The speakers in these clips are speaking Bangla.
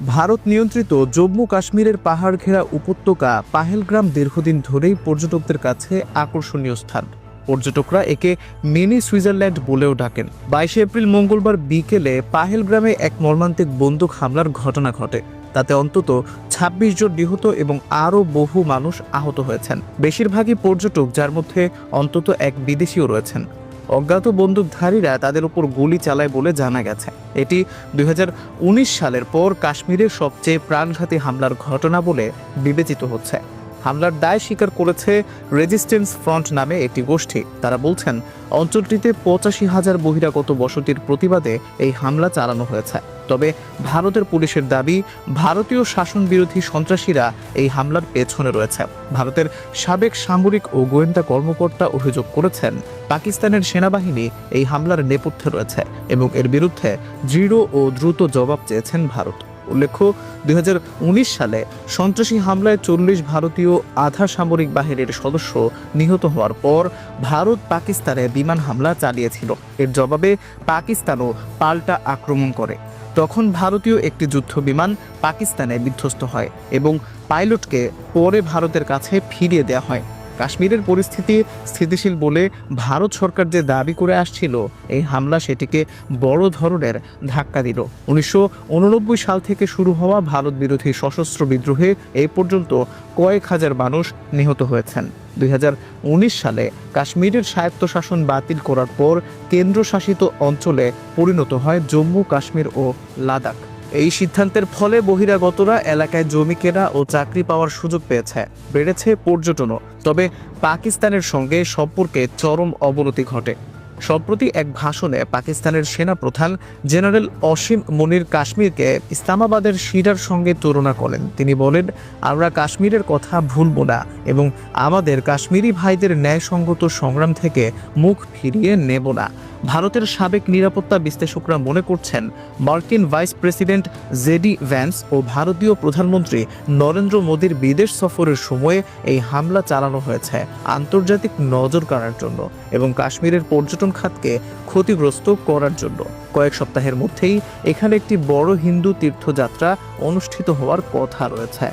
ভারত নিয়ন্ত্রিত জম্মু কাশ্মীরের পাহাড় ঘেরা উপত্যকা পাহেলগ্রাম দীর্ঘদিন ধরেই পর্যটকদের কাছে আকর্ষণীয় স্থান। পর্যটকরা একে মিনি সুইজারল্যান্ড বলেও ডাকেন। বাইশে এপ্রিল মঙ্গলবার বিকেলে পাহেলগ্রামে এক মর্মান্তিক বন্দুক হামলার ঘটনা ঘটে। তাতে অন্তত ২৬ জন নিহত এবং আরও বহু মানুষ আহত হয়েছেন। বেশিরভাগই পর্যটক, যার মধ্যে অন্তত এক বিদেশিও রয়েছেন। অজ্ঞাত বন্দুকধারীরা তাদের উপর গুলি চালায় বলে জানা গেছে। এটি দুই হাজার উনিশ সালের পর কাশ্মীরের সবচেয়ে প্রাণঘাতী হামলার ঘটনা বলে বিবেচিত হচ্ছে। হামলার দায় স্বীকার করেছে রেজিস্ট্যান্স ফ্রন্ট নামে একটি গোষ্ঠী। তারা বলছেন, অঞ্চলটিতে পঁচাশি হাজার বহিরাগত বসতির প্রতিবাদে এই হামলা চালানো হয়েছে। তবে ভারতের পুলিশের দাবি, ভারতীয় শাসন বিরোধী সন্ত্রাসীরা এই হামলার পেছনে রয়েছে। ভারতের সাবেক সামরিক ও গোয়েন্দা কর্মকর্তা অভিযোগ করেছেন, পাকিস্তানের সেনাবাহিনী এই হামলার নেপথ্যে রয়েছে এবং এর বিরুদ্ধে দৃঢ় ও দ্রুত জবাব চেয়েছেন ভারত। উল্লেখ্য, দুই হাজার উনিশ সালে সন্ত্রাসী হামলায় চল্লিশ ভারতীয় আধা সামরিক বাহিনীর সদস্য নিহত হওয়ার পর ভারত পাকিস্তানে বিমান হামলা চালিয়েছিল। এর জবাবে পাকিস্তানও পাল্টা আক্রমণ করে। তখন ভারতীয় একটি যুদ্ধ বিমান পাকিস্তানে বিধ্বস্ত হয় এবং পাইলটকে পরে ভারতের কাছে ফিরিয়ে দেওয়া হয়। কাশ্মীরের পরিস্থিতি স্থিতিশীল বলে ভারত সরকার যে দাবি করে আসছিল, এই হামলা সেটিকে বড় ধরনের ধাক্কা দিল। উনিশশো উননব্বই সাল থেকে শুরু হওয়া ভারত বিরোধী সশস্ত্র বিদ্রোহে এই পর্যন্ত কয়েক হাজার মানুষ নিহত হয়েছেন। দুই হাজার উনিশ সালে কাশ্মীরের স্বায়ত্তশাসন বাতিল করার পর কেন্দ্রশাসিত অঞ্চলে পরিণত হয় জম্মু, কাশ্মীর ও লাদাখ। এই সিদ্ধান্তের ফলে বহিরাগতরা এলাকায় জমি কেনা ও চাকরি পাওয়ার সুযোগ পেয়েছে, বেড়েছে পর্যটনও। তবে পাকিস্তানের সঙ্গে সম্পর্কে চরম অবনতি ঘটে। সম্প্রতি এক ভাষণে পাকিস্তানের সেনা প্রধান জেনারেল অসীম মনির কাশ্মীরকে ইসলামাবাদের শিরার সঙ্গে তুলনা করেন। তিনি বলেন, আমরা কাশ্মীরের কথা ভুলব না এবং আমাদের কাশ্মীরি ভাইদের ন্যায়সঙ্গত সংগ্রাম থেকে মুখ ফিরিয়ে নেব না। ভারতের সাবেক নিরাপত্তা বিশ্লেষকরা মনে করছেন, মার্কিন ভাইস প্রেসিডেন্ট জেডি ভ্যান্স ও ভারতীয় প্রধানমন্ত্রী নরেন্দ্র মোদীর বিদেশ সফরের সময়ে এই হামলা চালানো হয়েছে আন্তর্জাতিক নজর কাড়ার জন্য এবং কাশ্মীরের পর্যটন খাতকে ক্ষতিগ্রস্ত করার জন্য। কয়েক সপ্তাহের মধ্যেই এখানে একটি বড় হিন্দু তীর্থযাত্রা অনুষ্ঠিত হওয়ার কথা রয়েছে।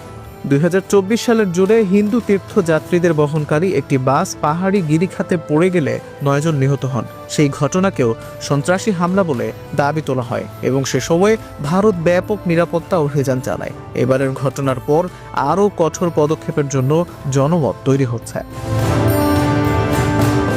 দুই সালের জুড়ে হিন্দু তীর্থযাত্রীদের বহনকারী একটি বাস পাহাড়ি গিরিখাতে পড়ে গেলে নয়জন নিহত হন। সেই ঘটনাকেও সন্ত্রাসী হামলা বলে দাবি তোলা হয় এবং সে সময়ে ভারত ব্যাপক নিরাপত্তা অভিযান চালায়। এবারের ঘটনার পর আরও কঠোর পদক্ষেপের জন্য জনমত তৈরি হচ্ছে।